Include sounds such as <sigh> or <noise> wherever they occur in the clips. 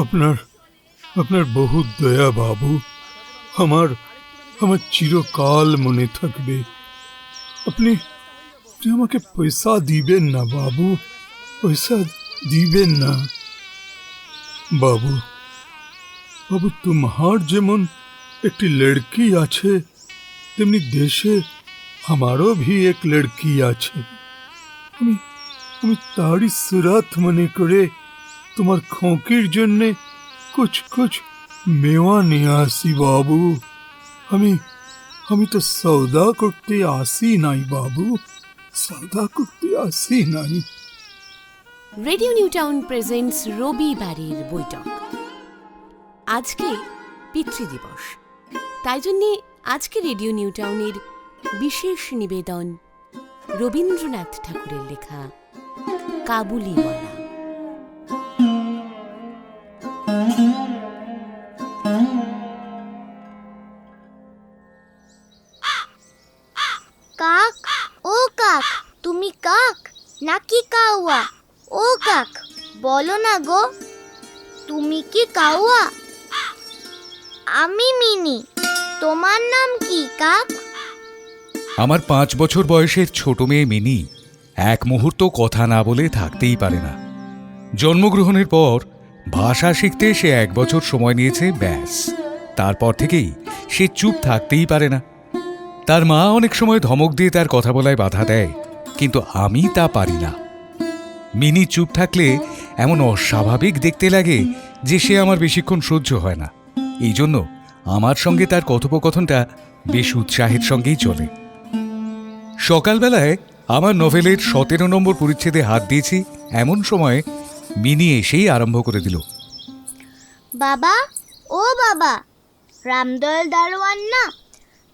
আপনার আপনার বহু দয়া বাবু। আমার আমার চিরকাল মনে থাকবে। আপনি আমাকে পয়সা দিবেন না বাবু, পয়সা দিবেন না। বাবু বাবু তোমার যেমন একটি লড়কি আছে, তেমনি দেশে আমারও ভি এক লড়কি আছে। আমি আমি তারই সুরাত মনে করে তোমার খোঁকির জন্যে কুছ কুছ মেওয়া নিয়ে আসি বাবু। আমি আমি তো সৌদা করতে আসি নাই বাবু। সৌদা করতে আসি নাই। রেডিও নিউ টাউন প্রেজেন্টস রবিবারের বৈঠক। আজকে পিতৃদিবস। তাই জন্যে আজকে রেডিও নিউ টাউনের বিশেষ নিবেদন রবীন্দ্রনাথ ঠাকুরের লেখা কাবুলিওয়ালা। বলো না গো। তুমি কি কাউয়া? আমি মিনি। তোমার নাম কি, কাক? আমার পাঁচ বছর বয়সের ছোট মেয়ে মিনি এক মুহূর্ত কথা না বলে থাকতেই পারে না। জন্মগ্রহণের পর ভাষা শিখতে সে এক বছর সময় নিয়েছে, ব্যাস। তারপর থেকেই সে চুপ থাকতেই পারে না। তার মা অনেক সময় ধমক দিয়ে তার কথা বলায় বাধা দেয়, কিন্তু আমি তা পারি না। মিনি চুপ থাকলে এমন অস্বাভাবিক দেখতে লাগে যে সে আমার বেশিক্ষণ সহ্য হয় না। এই জন্য আমার সঙ্গে তার কথোপকথনটা বেশ উৎসাহের সঙ্গেই চলে। সকালবেলায় আমার নভেলের সতেরো নম্বর পরিচ্ছেদে হাত দিয়েছি, এমন সময় মিনি এসেই আরম্ভ করে দিল। বাবা, ও বাবা, রামদয়াল দারোয়ান না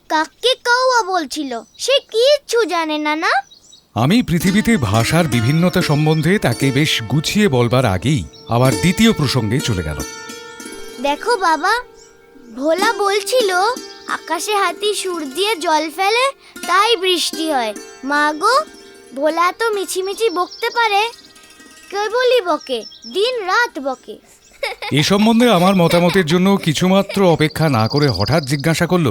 কাককে কাউয়া বলছিল, সে কিচ্ছু জানে না না? আমি পৃথিবীতে ভাষার বিভিন্নতা সম্বন্ধে তাকে বেশ গুছিয়ে বলবার আগেই আবার দ্বিতীয় প্রসঙ্গে চলে গেল। দেখো বাবা ভোলা বলছিল আকাশে হাতি সুর দিয়ে জল ফেলে তাই বৃষ্টি হয়। মা গো ভোলা তো মিছিমিছি বকতে পারে? কেবলই বকে দিন রাত বকে। এ সম্বন্ধে আমার মতামতের জন্য কিছুমাত্র অপেক্ষা না করে হঠাৎ জিজ্ঞাসা করল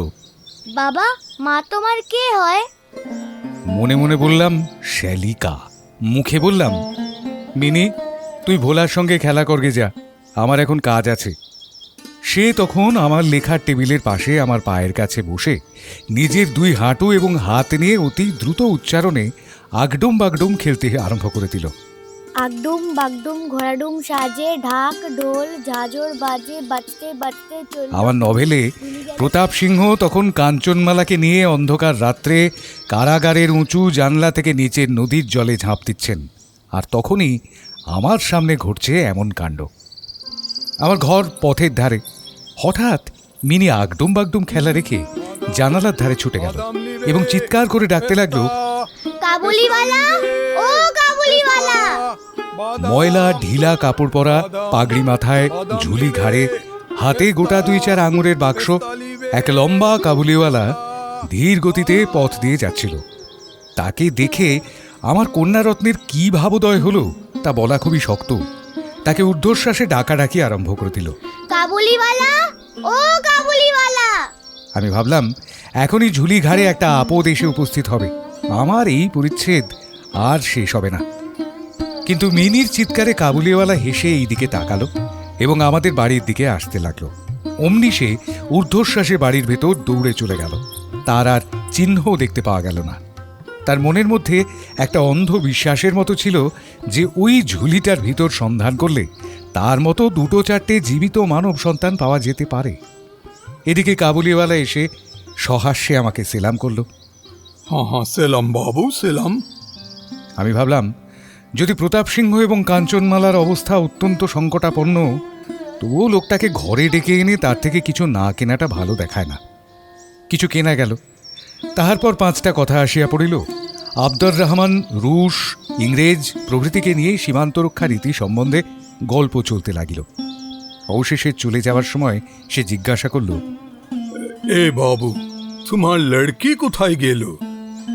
বাবা মা তোমার কে হয়? মনে মনে বললাম, শ্যালিকা। মুখে বললাম, মিনি, তুই ভোলার সঙ্গে খেলা করগে যা আমার এখন কাজ আছে। সে তখন আমার লেখার টেবিলের পাশে আমার পায়ের কাছে বসে নিজের দুই হাঁটু এবং হাত নিয়ে অতি দ্রুত উচ্চারণে আগডুম বাগডুম খেলতে আরম্ভ করে দিল। আগডুম বাগডুম ঘোড়াডুম সাজে ঢাক ঢোল ঝাঁঝর বাজে বাজতে বাজতে চল আমার নভেলে প্রতাপ সিংহ তখন কাঞ্চনমালাকে নিয়ে অন্ধকার রাত্রে কারাগারের উঁচু জানলা থেকে নিচে নদীর জলে ঝাঁপ দিচ্ছেন। আর তখনই আমার সামনে ঘটছে এমন কাণ্ড। আমার ঘর পথের ধারে। হঠাৎ মিনি আগডুম বাগডুম খেলা রেখে জানালার ধারে ছুটে গেল এবং চিৎকার করে ডাকতে লাগল কাবুলিওয়ালা ও কাবুলিওয়ালা ময়লা ঢিলা কাপড় পরা পাগড়ি মাথায় ঝুলি ঘাড়ে হাতে গোটা দুই চার আঙুরের বাক্স এক লম্বা কাবুলিওয়ালা ধীর গতিতে পথ দিয়ে যাচ্ছিল। তাকে দেখে আমার কন্যারত্নের কি ভাবোদয় হলো তা বলা খুবই শক্ত। তাকে ঊর্ধ্বশ্বাসে ডাকাডাকি আরম্ভ করে দিল। কাবুলিওয়ালা? ও কাবুলিওয়ালা! আমি ভাবলাম এখনই ঝুলি ঘাড়ে একটা আপদ এসে উপস্থিত হবে। আমার এই পরিচ্ছেদ আর শেষ হবে না। কিন্তু মিনির চিৎকারে কাবুলিওয়ালা হেসে এই দিকে তাকালো এবং আমাদের বাড়ির দিকে আসতে লাগল। অমনি সে ঊর্ধ্বশ্বাসে বাড়ির ভেতর দৌড়ে চলে গেল। তার আর চিহ্নও দেখতে পাওয়া গেল না। তার মনের মধ্যে একটা অন্ধ বিশ্বাসের মতো ছিল যে ওই ঝুলিটার ভিতর সন্ধান করলে তার মতো দুটো চারটে জীবিত মানব সন্তান পাওয়া যেতে পারে। এদিকে কাবুলিওয়ালা এসে সহাস্যে আমাকে সেলাম করল। হ্যাঁ হ্যাঁ সেলাম বাবু, সেলাম। আমি ভাবলাম, যদি প্রতাপ সিংহ এবং কাঞ্চনমালার অবস্থা অত্যন্ত সংকটাপন্ন, তবুও লোকটাকে ঘরে ডেকে এনে তার থেকে কিছু না কেনাটা ভালো দেখায় না। কিছু কেনা গেল। তাহার পর পাঁচটা কথা আসিয়া পড়িল। আবদর রহমান, রুশ, ইংরেজ প্রভৃতিকে নিয়ে সীমান্ত রক্ষা রীতি সম্বন্ধে গল্প চলতে লাগিল। অবশেষে চলে যাওয়ার সময় সে জিজ্ঞাসা করল, এ বাবু, তোমার লড়কি কোথায় গেল?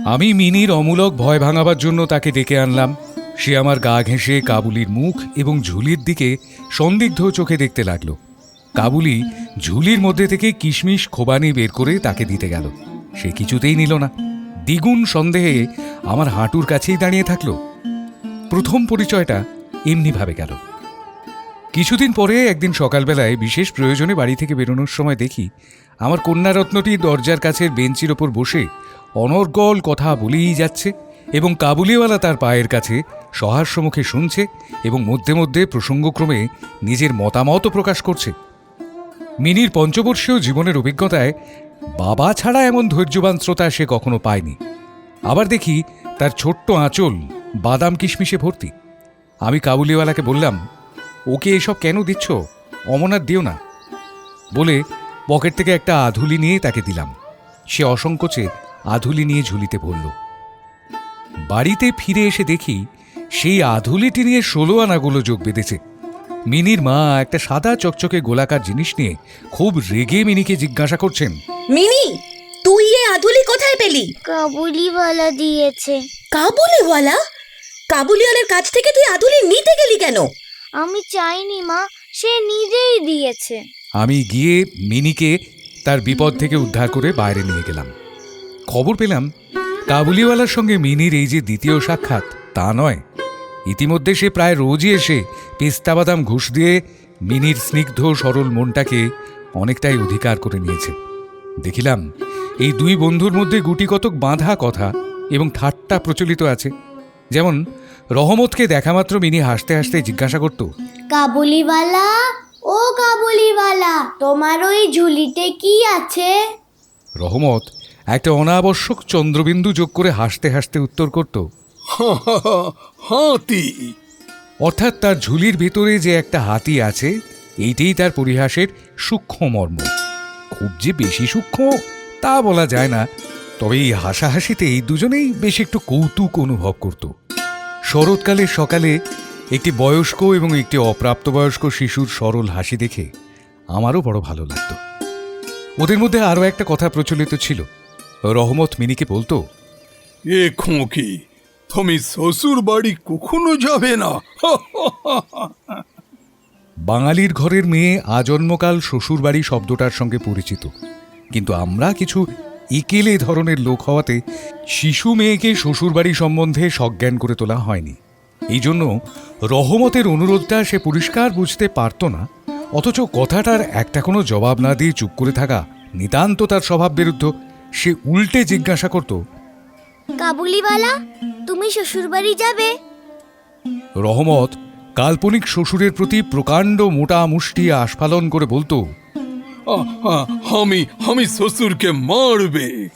আমি মিনির অমূলক ভয় ভাঙাবার জন্য তাকে ডেকে আনলাম। সে আমার গা ঘেঁষে কাবুলির মুখ এবং ঝুলির দিকে সন্দিগ্ধ চোখে দেখতে লাগল। কাবুলি ঝুলির মধ্যে থেকে কিশমিশ খোবানি বের করে তাকে দিতে গেল। সে কিছুতেই নিল না। দ্বিগুণ সন্দেহে আমার হাঁটুর কাছেই দাঁড়িয়ে থাকল। প্রথম পরিচয়টা এমনিভাবে গেল। কিছুদিন পরে একদিন সকালবেলায় বিশেষ প্রয়োজনে বাড়ি থেকে বেরোনোর সময় দেখি আমার কন্যারত্নটি দরজার কাছের বেঞ্চির ওপর বসে অনর্গল কথা বলেই যাচ্ছে এবং কাবুলিওয়ালা তার পায়ের কাছে সহাস্য মুখে শুনছে এবং মধ্যে মধ্যে প্রসঙ্গক্রমে নিজের মতামতও প্রকাশ করছে। মিনির পঞ্চবর্ষীয় জীবনের অভিজ্ঞতায় বাবা ছাড়া এমন ধৈর্যবান শ্রোতা সে কখনো পায়নি। আবার দেখি তার ছোট্ট আঁচল বাদাম কিশমিশে ভর্তি। আমি কাবুলিওয়ালাকে বললাম, ওকে এসব কেন দিচ্ছ? অমনার দিও না। বলে পকেট থেকে একটা আধুলি নিয়ে তাকে দিলাম। সে অসংকোচে আধুলি নিয়ে ঝুলিতে পড়ল বাড়িতে ফিরে এসে দেখি সেই আধুলিটি নিয়ে ষোলো আনাগুলো যোগ বেঁধেছে। মিনির মা একটা সাদা চকচকে গোলাকার জিনিস নিয়ে খুব রেগে মিনিকে জিজ্ঞাসা করছেন। মিনি তুই এ আধুলি কোথায় পেলি? কাবুলিওয়ালা দিয়েছে। কাবুলিওয়ালা? কাবুলিওয়ালার কাছ থেকে তুই আধুলি নিতে গেলি কেন? আমি চাইনি মা সে নিজেই দিয়েছে। আমি গিয়ে মিনিকে তার বিপদ থেকে উদ্ধার করে বাইরে নিয়ে গেলাম। খবর পেলাম কাবুলিওয়ালার সঙ্গে মিনির এই যে দ্বিতীয় সাক্ষাৎ তা নয়। ইতিমধ্যে সে প্রায় রোজই এসে পেস্তা বাদাম ঘুষ দিয়ে মিনির স্নিগ্ধ সরল মনটাকে অনেকটাই অধিকার করে নিয়েছে। দেখিলাম এই দুই বন্ধুর মধ্যে গুটি কতক বাঁধা কথা এবং ঠাট্টা প্রচলিত আছে। যেমন রহমতকে দেখামাত্র মিনি হাসতে হাসতে জিজ্ঞাসা করত কাবুলিওয়ালা ও কাবুলিওয়ালা তোমার ওই ঝুলিতে কি আছে? রহমত একটা অনাবশ্যক চন্দ্রবিন্দু যোগ করে হাসতে হাসতে উত্তর করত। <laughs> হাতি। অর্থাৎ তার ঝুলির ভেতরে যে একটা হাতি আছে এইটাই তার পরিহাসের সূক্ষ্ম মর্ম খুব যে বেশি সূক্ষ্ম তা বলা যায় না তবে এই হাসাহাসিতেই দুজনেই বেশ একটু কৌতুক অনুভব করত। শরৎকালের সকালে একটি বয়স্ক এবং একটি অপ্রাপ্তবয়স্ক শিশুর সরল হাসি দেখে আমারও বড় ভালো লাগত। ওদের মধ্যে আরও একটা কথা প্রচলিত ছিল। রহমত মিনিকে বলতো এ খোঁকি তুমি শ্বশুর বাড়ি কখনো যাবে না? <laughs> বাঙালির ঘরের মেয়ে আজন্মকাল শ্বশুরবাড়ি শব্দটার সঙ্গে পরিচিত। কিন্তু আমরা কিছু ইকেলে ধরনের লোক হওয়াতে শিশু মেয়েকে শ্বশুরবাড়ি সম্বন্ধে সজ্ঞান করে তোলা হয়নি। এই জন্য রহমতের অনুরোধটা সে পরিষ্কার বুঝতে পারত না অথচ কথাটার একটা কোনো জবাব না দিয়ে চুপ করে থাকা নিতান্ত তার স্বভাব বিরুদ্ধ সে উল্টে জিজ্ঞাসা করত কাবুলিওয়ালা তুমি শ্বশুরবাড়ি যাবে? রহমত কাল্পনিক শ্বশুরের প্রতি প্রকাণ্ড মোটা মুষ্টি আস্ফালন করে বলতো আমি আমি শ্বশুরকে মারবে।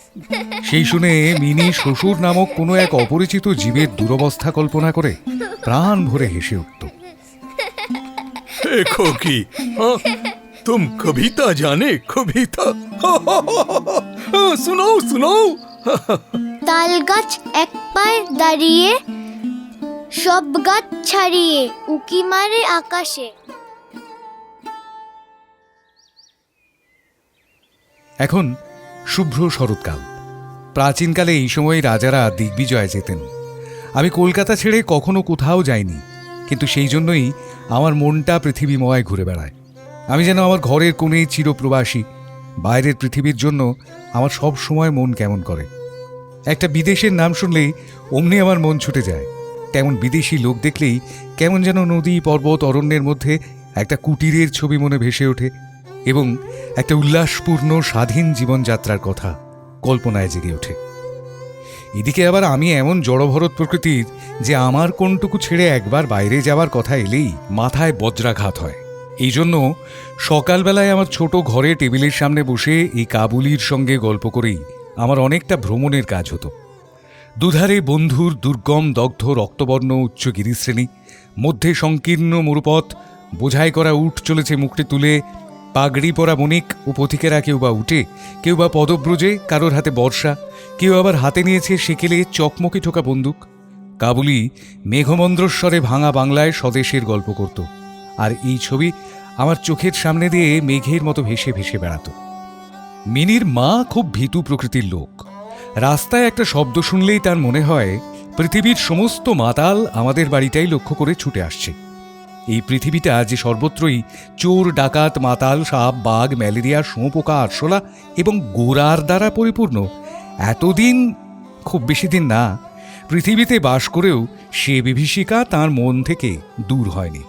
সেই শুনে মিনি শ্বশুর নামক কোনো এক অপরিচিত জীবের দুরবস্থা কল্পনা করে প্রাণ ভরে হেসে উঠত। খোকি তুম কবিতা জানে কবিতা। <laughs> শুনো শুনো। তাল গাছ এক পায়ে দাঁড়িয়ে সব গাছ ছাড়িয়ে উকি মারে আকাশে। এখন শুভ্র শরৎকাল। প্রাচীনকালে এই সময়ে রাজারা দিগ্বিজয়ে যেতেন। আমি কলকাতা ছেড়ে কখনো কোথাও যাইনি কিন্তু সেই জন্যই আমার মনটা পৃথিবীময় ঘুরে বেড়ায়। আমি যেন আমার ঘরের কোণে চিরপ্রবাসী বাইরের পৃথিবীর জন্য আমার সব সময় মন কেমন করে। একটা বিদেশের নাম শুনলেই অমনি আমার মন ছুটে যায়। তেমন বিদেশি লোক দেখলেই কেমন যেন নদী, পর্বত, অরণ্যের মধ্যে একটা কুটিরের ছবি মনে ভেসে ওঠে এবং একটা উল্লাসপূর্ণ স্বাধীন জীবনযাত্রার কথা কল্পনায় জেগে ওঠে। এদিকে আবার আমি এমন জড়ভরত প্রকৃতির যে আমার কোনটুকু ছেড়ে একবার বাইরে যাওয়ার কথা এলেই মাথায় বজ্রাঘাত হয়। এই জন্য সকালবেলায় আমার ছোট ঘরে টেবিলের সামনে বসে এই কাবুলির সঙ্গে গল্প করেই আমার অনেকটা ভ্রমণের কাজ হতো। দুধারে বন্ধুর দুর্গম, দগ্ধ, রক্তবর্ণ, উচ্চ গিরিশ্রেণী, মধ্যে সংকীর্ণ মরুপথ, বোঝাই করা উঠ চলেছে মুখটি তুলে, পাগড়ি পরা বণিক ও পথিকেরা কেউ বা উঠে, কেউ বা পদব্রজে, কারোর হাতে বর্ষা, কেউ আবার হাতে নিয়েছে সেকেলে চকমকে ঠোকা বন্দুক। কাবুলি মেঘমন্দ্রস্বরে ভাঙা বাংলায় স্বদেশের গল্প করত। আর এই ছবি আমার চোখের সামনে দিয়ে মেঘের মতো ভেসে ভেসে বেড়াতো। মিনির মা খুব ভীতু প্রকৃতির লোক। রাস্তায় একটা শব্দ শুনলেই তার মনে হয়, পৃথিবীর সমস্ত মাতাল আমাদের বাড়িটাই লক্ষ্য করে ছুটে আসছে। এই পৃথিবীটা যে সর্বত্রই চোর, ডাকাত, মাতাল, সাপ, বাঘ, ম্যালেরিয়া, শুঁয়োপোকা, আরশোলা এবং গোড়ার দ্বারা পরিপূর্ণ, এতদিন খুব বেশি দিন না, পৃথিবীতে বাস করেও সে বিভীষিকা তার মন থেকে দূর হয়নি।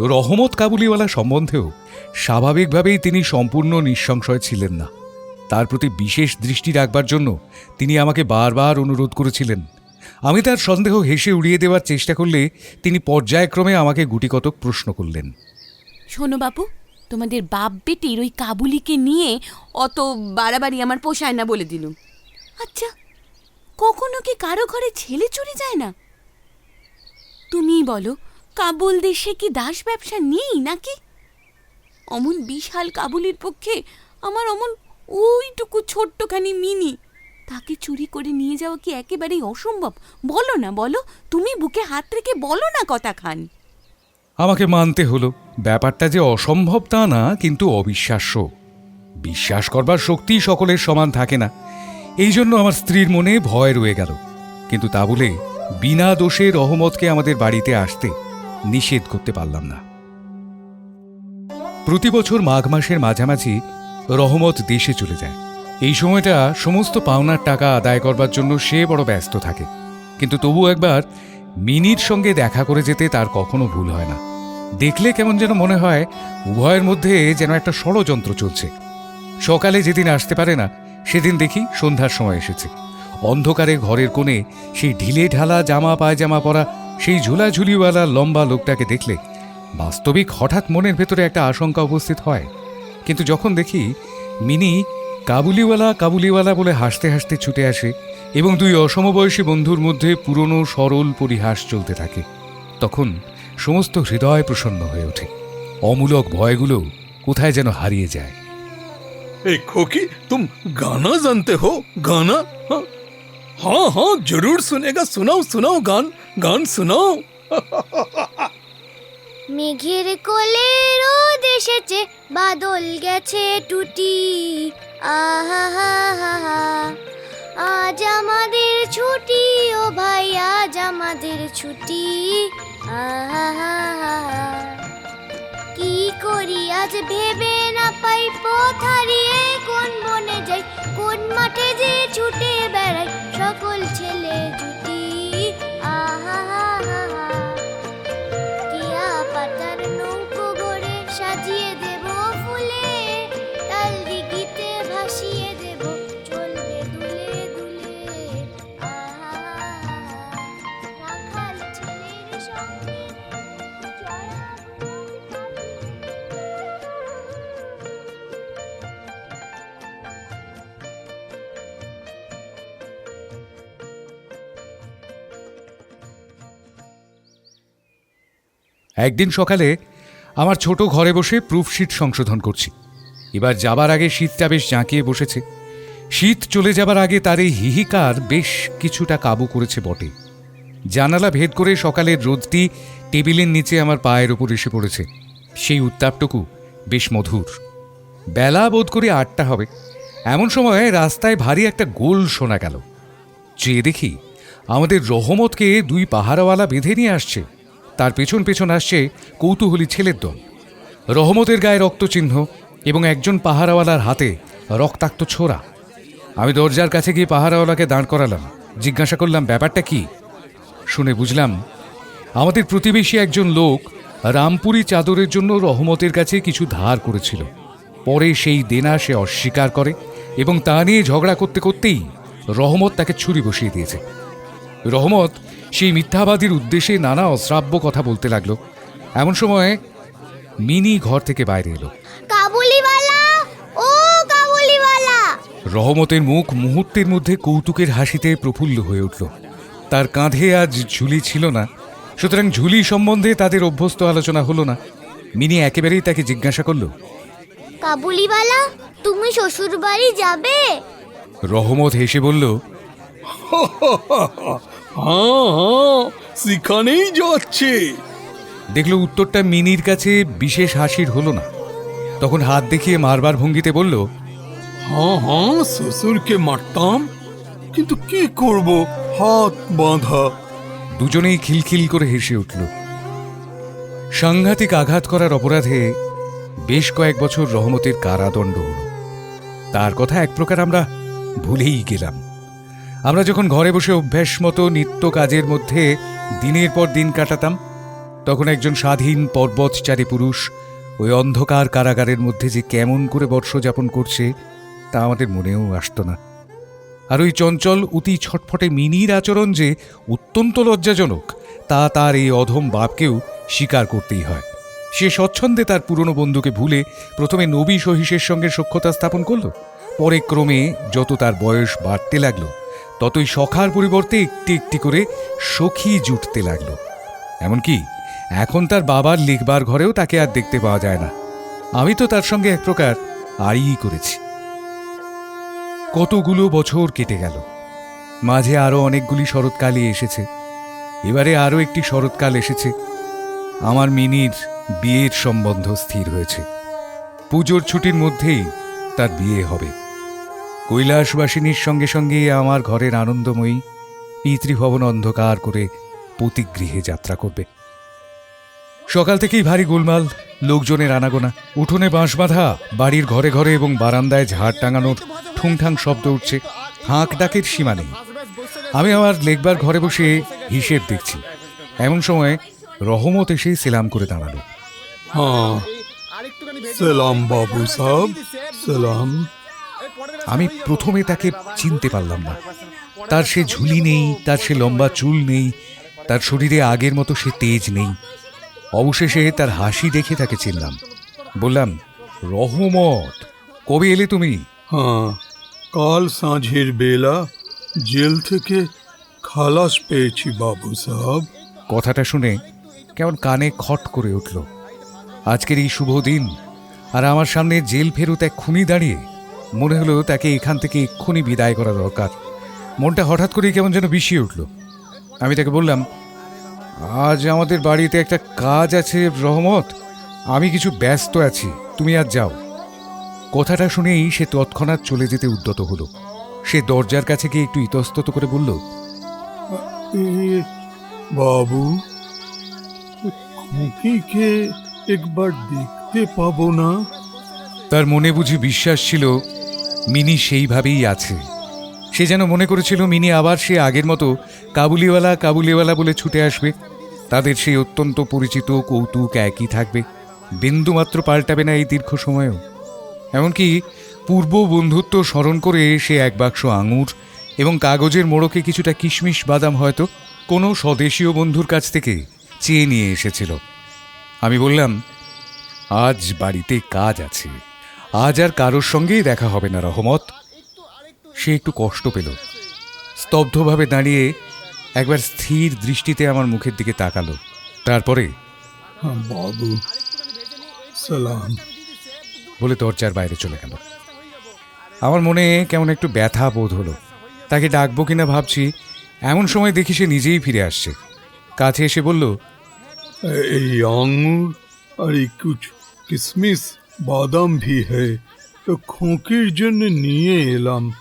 রহমত কাবুলিওয়ালা সম্বন্ধেও স্বাভাবিকভাবেই তিনি সম্পূর্ণ নিঃসংশয় ছিলেন না। তার প্রতি বিশেষ দৃষ্টি রাখবার জন্য তিনি আমাকে বারবার অনুরোধ করেছিলেন। আমি তার সন্দেহ হেসে উড়িয়ে দেওয়ার চেষ্টা করলে তিনি পর্যায়ক্রমে আমাকে গুটিকতক প্রশ্ন করলেন। শোনো বাপু, তোমাদের বাপ বেটির ওই কাবুলিকে নিয়ে অত বাড়াবাড়ি আমার পোষায় না বলে দিলুম। আচ্ছা কখনো কি কারও ঘরে ছেলে চুরি যায় না? তুমিই বলো কাবুল দেশে কি দাস ব্যবসা নেই নাকি? অমন বিশাল কাবুলির পক্ষে আমার অমন ওইটুকু ছোট্টখানি মিনি। তাকে চুরি করে নিয়ে যাওয়া কি একেবারেই অসম্ভব? বলো না, বলো। তুমি বুকে হাত রেখে বলো না কথা খান আমাকে মানতে হলো। ব্যাপারটা যে অসম্ভব তা না, কিন্তু অবিশ্বাস্য। বিশ্বাস করবার শক্তি সকলের সমান থাকে না। এই জন্য আমার স্ত্রীর মনে ভয় রয়ে গেল। কিন্তু তা বলে বিনা দোষে রহমতকে আমাদের বাড়িতে আসতে নিষেধ করতে পারলাম না। প্রতি বছর মাঘ মাসের মাঝামাঝি রহমত দেশে চলে যায়। এই সময়টা সমস্ত পাওনার টাকা আদায় করবার জন্য সে বড় ব্যস্ত থাকে। কিন্তু তবু একবার মিনির সঙ্গে দেখা করে যেতে তার কখনো ভুল হয় না। দেখলে কেমন যেন মনে হয় উভয়ের মধ্যে যেন একটা ষড়যন্ত্র চলছে। সকালে যেদিন আসতে পারে না, সেদিন দেখি সন্ধ্যার সময় এসেছে। অন্ধকারে ঘরের কোণে সেই ঢিলে ঢালা জামা পায়জামা পরা সেই ঝুলাঝুলিওয়ালা লম্বা লোকটাকে দেখলে বাস্তবিক হঠাৎ মনের ভেতরে একটা আশঙ্কা উপস্থিত হয় কিন্তু যখন দেখি মিনি কাবুলিওয়ালা কাবুলিওয়ালা বলে হাসতে হাসতে ছুটে আসে এবং দুই অসমবয়সী বন্ধুর মধ্যে পুরনো সরল পরিহাস চলতে থাকে তখন সমস্ত হৃদয় প্রসন্ন হয়ে ওঠে অমূলক ভয়গুলো কোথায় যেন হারিয়ে যায় ए खोकी तुम गाना जानते हो गाना हाँ हाँ हाँ जरूर सुनेगा सुनाओ सुनाओ गान গান শোনাও মেঘের কোলে রোদ এসেছে, বাদল গেছে টুটি। আহা, হা আজ আমাদের ছুটি, ও ভাই, আজ আমাদের ছুটি। আহা হা হা। কি করি আজ ভেবে না পাই, পথ হারিয়ে কোন বনে যাই, কোন মাঠে যে ছুটে বেড়াই, সকল ছেলে জুটে। একদিন সকালে আমার ছোট ঘরে বসে প্রুফশিট সংশোধন করছি। এবার যাবার আগে শীতটা বেশ জাঁকিয়ে বসেছে। শীত চলে যাবার আগে তার এই হিহিকার বেশ কিছুটা কাবু করেছে বটে। জানালা ভেদ করে সকালের রোদটি টেবিলের নিচে আমার পায়ের ওপর এসে পড়েছে। সেই উত্তাপটুকু বেশ মধুর। বেলা বোধ করে আটটা হবে। এমন সময় রাস্তায় ভারী একটা গোল শোনা গেল। চেয়ে দেখি আমাদের রহমতকে দুই পাহারাওয়ালা বেঁধে নিয়ে আসছে। তার পেছন পেছন আসছে কৌতূহলী ছেলের দল। রহমতের গায়ে রক্তচিহ্ন এবং একজন পাহারাওয়ালার হাতে রক্তাক্ত ছোড়া। আমি দরজার কাছে গিয়ে পাহারাওয়ালাকে দাঁড় করালাম, জিজ্ঞাসা করলাম, ব্যাপারটা কি? শুনে বুঝলাম, আমাদের প্রতিবেশী একজন লোক রামপুরি চাদরের জন্য রহমতের কাছে কিছু ধার করেছিল। পরে সেই দেনা সে অস্বীকার করে এবং তা নিয়ে ঝগড়া করতে করতেই রহমত তাকে ছুরি বসিয়ে দিয়েছে। রহমত সেই মিথ্যাবাদীর উদ্দেশ্যে নানা অশ্রাব্য কথা বলতে লাগল। এমন সময় মিনি ঘর থেকে বাইরে এলো। কাবুলিওয়ালা ও কাবুলিওয়ালা! রহমতের মুখ মুহূর্তের মধ্যে কৌতুকের হাসিতে প্রফুল্ল হয়ে উঠল। তার কাঁধে আজ ঝুলি ছিল না। সুতরাং ঝুলি সম্বন্ধে তাদের অভ্যস্ত আলোচনা হলো না। মিনি একেবারেই তাকে জিজ্ঞাসা করল কাবুলিওয়ালা তুমি শ্বশুর বাড়ি যাবে? রহমত হেসে বলল <laughs> হ্যাঁ হ্যাঁ সেখানেই যাচ্ছে। দেখল উত্তরটা মিনির কাছে বিশেষ হাসির হলো না। তখন হাত দেখিয়ে মারবার ভঙ্গিতে বলল হ্যাঁ হ্যাঁ শ্বশুরকে মারতাম কিন্তু কি করব? হাত বাঁধা। দুজনেই খিলখিল করে হেসে উঠল। সাংঘাতিক আঘাত করার অপরাধে বেশ কয়েক বছর রহমতের কারাদণ্ড হল। তার কথা এক প্রকার আমরা ভুলেই গেলাম। আমরা যখন ঘরে বসে অভ্যাস মতো নিত্য কাজের মধ্যে দিনের পর দিন কাটাতাম, তখন একজন স্বাধীন পর্বতচারী পুরুষ ওই অন্ধকার কারাগারের মধ্যে যে কেমন করে বর্ষ যাপন করছে, তা আমাদের মনেও আসতো না। আর ওই চঞ্চল, অতি ছটফটে মিনির আচরণ যে অত্যন্ত লজ্জাজনক, তা তার এই অধম বাপকেও স্বীকার করতেই হয়। সে স্বচ্ছন্দে তার পুরনো বন্ধুকে ভুলে প্রথমে নবী সহিসের সঙ্গে সখ্যতা স্থাপন করল, পরে ক্রমে যত তার বয়স বাড়তে লাগল ততই সখার পরিবর্তে একটি একটি করে সখী জুটতে লাগল। এমনকি এখন তার বাবার লিখবার ঘরেও তাকে আর দেখতে পাওয়া যায় না। আমি তো তার সঙ্গে এক প্রকার আড়িই করেছি। কতগুলো বছর কেটে গেল। মাঝে আরও অনেকগুলি শরৎকালই এসেছে। এবারে আরও একটি শরৎকাল এসেছে। আমার মিনির বিয়ের সম্বন্ধ স্থির হয়েছে। পুজোর ছুটির মধ্যেই তার বিয়ে হবে। কৈলাসবাসিনীর সঙ্গে সঙ্গে আমার ঘরের আনন্দময়ী পিতৃভবন অন্ধকার করে পতিগৃহে যাত্রা করবে। সকাল থেকেই ভারী গোলমাল, লোকজনের আনাগোনা, উঠোনে বাঁশ বাঁধা, বাড়ির ঘরে ঘরে এবং বারান্দায় ঝাড় টাঙানোর ঠুংঠাং শব্দ উঠছে, হাঁক ডাকের সীমা নেই। আমি আমার লেখবার ঘরে বসে হিসেব দেখছি। এমন সময় রহমত এসে সেলাম করে দাঁড়াল। হ্যাঁ সালাম বাবু সাহেব, সালাম। আমি প্রথমে তাকে চিনতে পারলাম না। তার সে ঝুলি নেই তার সে লম্বা চুল নেই তার শরীরে আগের মতো সে তেজ নেই। অবশেষে তার হাসি দেখে তাকে চিনলাম। বললাম রহমত কবে এলে তুমি? হ্যাঁ কাল সাঁঝের বেলা জেল থেকে খালাস পেয়েছি বাবু সাহেব। কথাটা শুনে কেমন কানে খট করে উঠল। আজকের এই শুভ দিন আর আমার সামনে জেল ফেরত এক খুনি দাঁড়িয়ে মনে হলো তাকে এখান থেকে এক্ষুনি বিদায় করা দরকার। মনটা হঠাৎ করেই কেমন যেন বিষিয়ে উঠল। আমি তাকে বললাম আজ আমাদের বাড়িতে একটা কাজ আছে রহমত। আমি কিছু ব্যস্ত আছি তুমি আজ যাও। কথাটা শুনেই সে তৎক্ষণাৎ চলে যেতে উদ্যত হলো। সে দরজার কাছে গিয়ে একটু ইতস্তত করে বলল বাবু একবার দেখতে পাবো না? তার মনে বুঝি বিশ্বাস ছিল মিনি সেইভাবেই আছে। সে যেন মনে করেছিল মিনি আবার সে আগের মতো কাবুলিওয়ালা কাবুলিওয়ালা বলে ছুটে আসবে। তাদের সেই অত্যন্ত পরিচিত কৌতুক একই থাকবে। বিন্দুমাত্র পাল্টাবে না এই দীর্ঘ সময়েও। এমনকি পূর্ব বন্ধুত্ব স্মরণ করে সে এক বাক্স আঙুর এবং কাগজের মোড়কে কিছুটা কিশমিশ বাদাম হয়তো কোনো স্বদেশীয় বন্ধুর কাছ থেকে চেয়ে নিয়ে এসেছিল। আমি বললাম, আজ বাড়িতে কাজ আছে। আজ আর কারোর সঙ্গেই দেখা হবে না রহমত। সে একটু কষ্ট পেল। স্তব্ধভাবে দাঁড়িয়ে একবার স্থির দৃষ্টিতে আমার মুখের দিকে তাকালো। তারপরে বাবু সালাম। বলে দরজার বাইরে চলে গেল। আমার মনে কেমন একটু ব্যথা বোধ হলো। তাকে ডাকবো কিনা ভাবছি এমন সময় দেখি সে নিজেই ফিরে আসছে। কাছে এসে বলল এই আঙুর আর এই কুছ কিসমিস বাদাম ভি হে তো খোঁকির জন্য নিয়ে এলাম।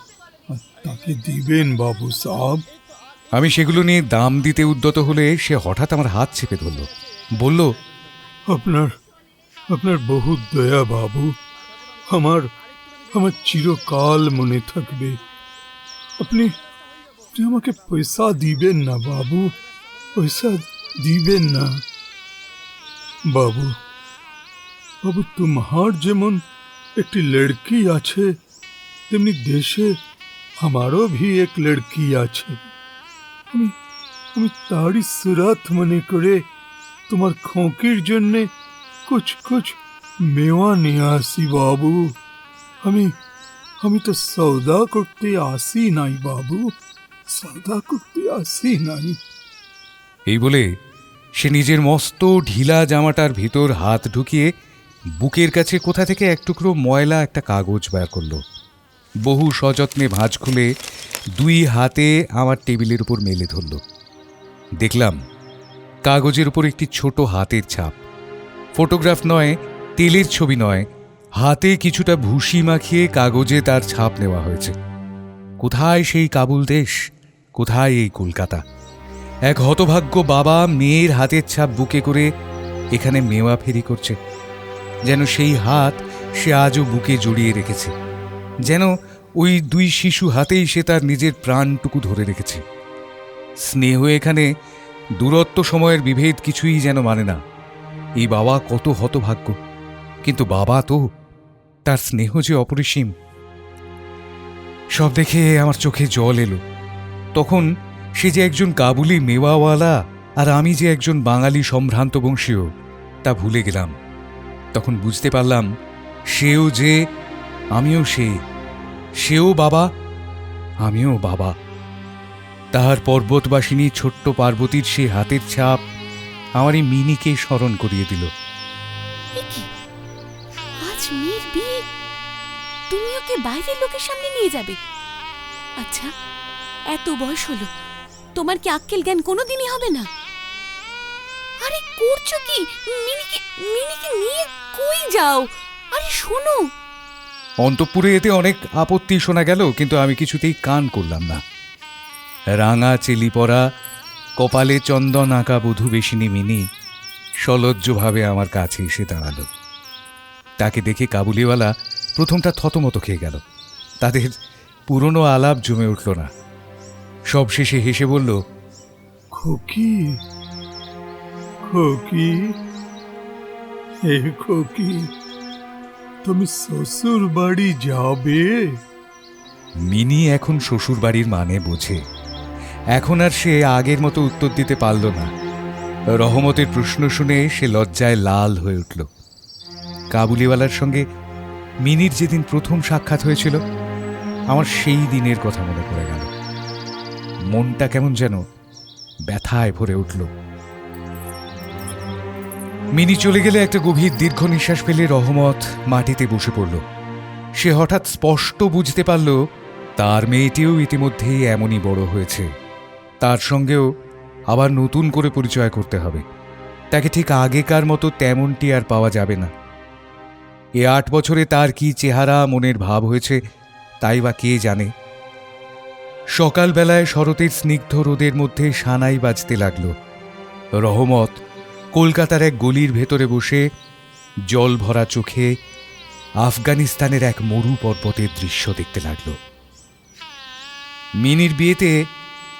তাকে দিবেন বাবু সাহেব আমি সেগুলো নিয়ে দাম দিতে উদ্যত হলে সে হঠাৎ আমার হাত চেপে ধরল। বলল আপনার আপনার বহু দয়া বাবু। আমার আমার চিরকাল মনে থাকবে। আপনি আমাকে পয়সা দিবেন না বাবু। পয়সা দিবেন না। বাবু বাবু, তোমার যেমন একটি লড়কি আছে, তেমনি দেশে আমারও ভি এক লড়কি আছে। আমি আমি তারই সুরাত মনে করে তোমার খোঁকির জন্যে কুছ কুছ মেওয়া নিয়ে আসি বাবু। আমি আমি তো সৌদা করতে আসি নাই বাবু সৌদা করতে আসি নাই। এই বলে সে নিজের মস্ত ঢিলা জামাটার ভিতর হাত ঢুকিয়ে বুকের কাছে কোথা থেকে এক টুকরো ময়লা একটা কাগজ বের করল। বহু সযত্নে ভাঁজ খুলে দুই হাতে আমার টেবিলের উপর মেলে ধরল। দেখলাম, কাগজের উপর একটি ছোট হাতের ছাপ। ফটোগ্রাফ নয়, তেলের ছবি নয়, হাতে কিছুটা ভুসি মাখিয়ে কাগজে তার ছাপ নেওয়া হয়েছে। কোথায় সেই কাবুল দেশ? কোথায় এই কলকাতা? এক হতভাগ্য বাবা মেয়ের হাতের ছাপ বুকে করে এখানে মেওয়া ফেরি করছে। যেন সেই হাত সে আজও বুকে জড়িয়ে রেখেছে, যেন ওই দুই শিশু হাতেই সে তার নিজের প্রাণটুকু ধরে রেখেছে। স্নেহ এখানে দূরত্ব সময়ের বিভেদ কিছুই যেন মানে না। এই বাবা কত হতভাগ্য, কিন্তু বাবা তো তার স্নেহ যে অপরিসীম। সব দেখে আমার চোখে জল এলো। তখন সে যে একজন কাবুলি মেওয়াওয়ালা আর আমি যে একজন বাঙালি সম্ভ্রান্ত বংশীয়, তা ভুলে গেলাম। তখন বুঝতে পারলাম, সেও যে, আমিও সে, সেও বাবা, আমিও বাবা। তাহার পর্বতবাসিনী ছোট্ট পার্বতীর সে হাতের ছাপ আমার এই মিনিকে স্মরণ করিয়ে দিল। তুমি ওকে বাইরের লোকের সামনে নিয়ে যাবে? আচ্ছা এত বয়স হলো, তোমার কি আক্কেল জ্ঞান কোনোদিনই হবে না? আরে করছ কি? মিনিকে মিনিকে নিয়ে কই যাও? আরে শোনো। অন্তঃপুরে এতে অনেক আপত্তি শোনা গেল কিন্তু আমি কিছুতেই কান করলাম না। রাঙা চেলি পরা কপালে চন্দন আঁকা বধূ বেশিনী মিনি সলজ্জভাবে আমার কাছে এসে দাঁড়াল। তাকে দেখে কাবুলিওয়ালা প্রথমটা থতমত খেয়ে গেল। তাদের পুরনো আলাপ জমে উঠল না। সব শেষে হেসে বলল খোকি খোকি হে খোকি তুমি শ্বশুর বাড়ি যাবে মিনি এখন শ্বশুর বাড়ির মানে বোঝে। এখন আর সে আগের মতো উত্তর দিতে পারল না। রহমতের প্রশ্ন শুনে সে লজ্জায় লাল হয়ে উঠল। কাবুলিওয়ালার সঙ্গে মিনির যেদিন প্রথম সাক্ষাৎ হয়েছিল, আমার সেই দিনের কথা মনে পড়ে গেল। মনটা কেমন যেন ব্যথায় ভরে উঠল। মিনি চলে গেলে একটা গভীর দীর্ঘ নিঃশ্বাস ফেলে রহমত মাটিতে বসে পড়ল। সে হঠাৎ স্পষ্ট বুঝতে পারল, তার মেয়েটিও ইতিমধ্যেই এমনই বড় হয়েছে। তার সঙ্গেও আবার নতুন করে পরিচয় করতে হবে। তাকে ঠিক আগেকার মতো তেমনটি আর পাওয়া যাবে না। এ আট বছরে তার কি চেহারা, মনের ভাব হয়েছে, তাই বা কে জানে? সকালবেলায় শরতের স্নিগ্ধ রোদের মধ্যে সানাই বাজতে লাগল। রহমত কলকাতার এক গলির ভেতরে বসে জল ভরা চোখে আফগানিস্তানের এক মরু পর্বতের দৃশ্য দেখতে লাগল। মিনির বিয়েতে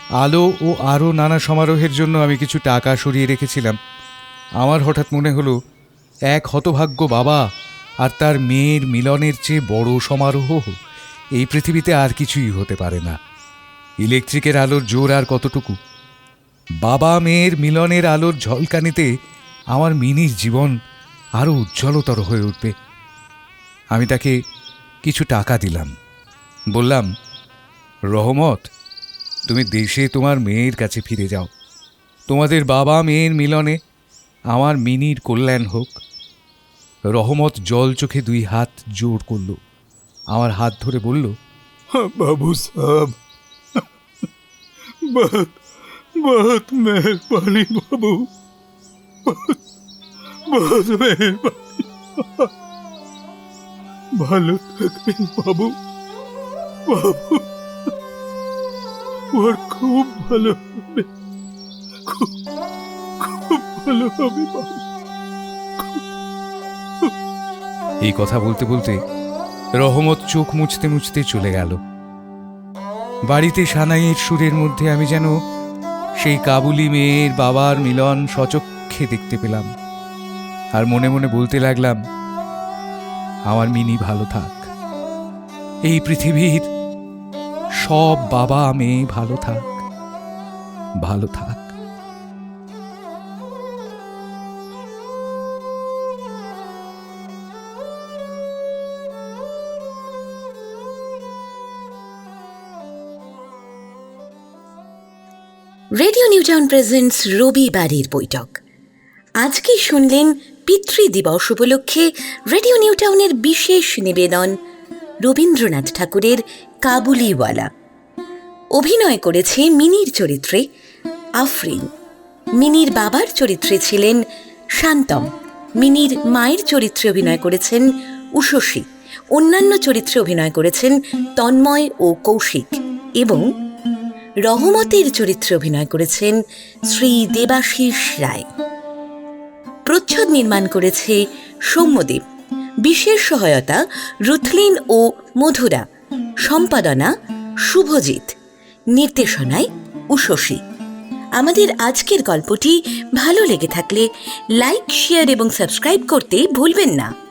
আলো ও আরও নানা সমারোহের জন্য আমি কিছু টাকা সরিয়ে রেখেছিলাম। আমার হঠাৎ মনে হলো, এক হতভাগ্য বাবা আর তার মেয়ের মিলনের চেয়ে বড় সমারোহ, এই পৃথিবীতে আর কিছুই হতে পারে না। ইলেকট্রিকের আলোর জোর আর কতটুকু? বাবা মেয়ের মিলনের আলোর ঝলকানিতে আমার মিনির জীবন আরও উজ্জ্বলতর হয়ে উঠবে। আমি তাকে কিছু টাকা দিলাম। বললাম, রহমত, তুমি দেশে তোমার মেয়ের কাছে ফিরে যাও। তোমাদের বাবা মেয়ের মিলনে আমার মিনির কল্যাণ হোক। রহমত জল চোখে দুই হাত জোর করল। আমার হাত ধরে বলল হ্যাঁ, বাবু সাহ बहुत बहुत मेहरबानी बाबू बहुत बहुत मेहरबानी ভালো থাকবেন বাবু বাবু ওর খুব ভালো হবে খুব খুব ভালো হবে বাবু এই কথা বলতে বলতে রহমত চোখ মুছতে মুছতে চলে গেল বাড়িতে সানাইয়ের সুরের মধ্যে আমি যেন সেই কাবুলি মেয়ের বাবার মিলন সচক্ষে দেখতে পেলাম। আর মনে মনে বলতে লাগলাম, আমার মিনি ভালো থাক। এই পৃথিবীর সব বাবা মেয়ে ভালো থাক। ভালো থাক। নিউটাউন প্রেজেন্টস রবিবারের বৈঠক। আজকে শুনলেন পিতৃ দিবস উপলক্ষে রেডিও নিউটাউনের বিশেষ নিবেদন রবীন্দ্রনাথ ঠাকুরের কাবুলিওয়ালা। অভিনয় করেছে মিনির চরিত্রে আফরিন। মিনির বাবার চরিত্রে ছিলেন শান্তম। মিনির মায়ের চরিত্রে অভিনয় করেছেন উষসী অন্যান্য চরিত্রে অভিনয় করেছেন তন্ময় ও কৌশিক এবং রহমতের চরিত্রে অভিনয় করেছেন শ্রী দেবাশিস রায়। প্রচ্ছদ নির্মাণ করেছে সৌম্যদেব। বিশেষ সহায়তা রুথলিন ও মধুরা। সম্পাদনা শুভজিৎ। নির্দেশনায় উষসী আমাদের আজকের গল্পটি ভালো লেগে থাকলে লাইক, শেয়ার এবং সাবস্ক্রাইব করতে ভুলবেন না।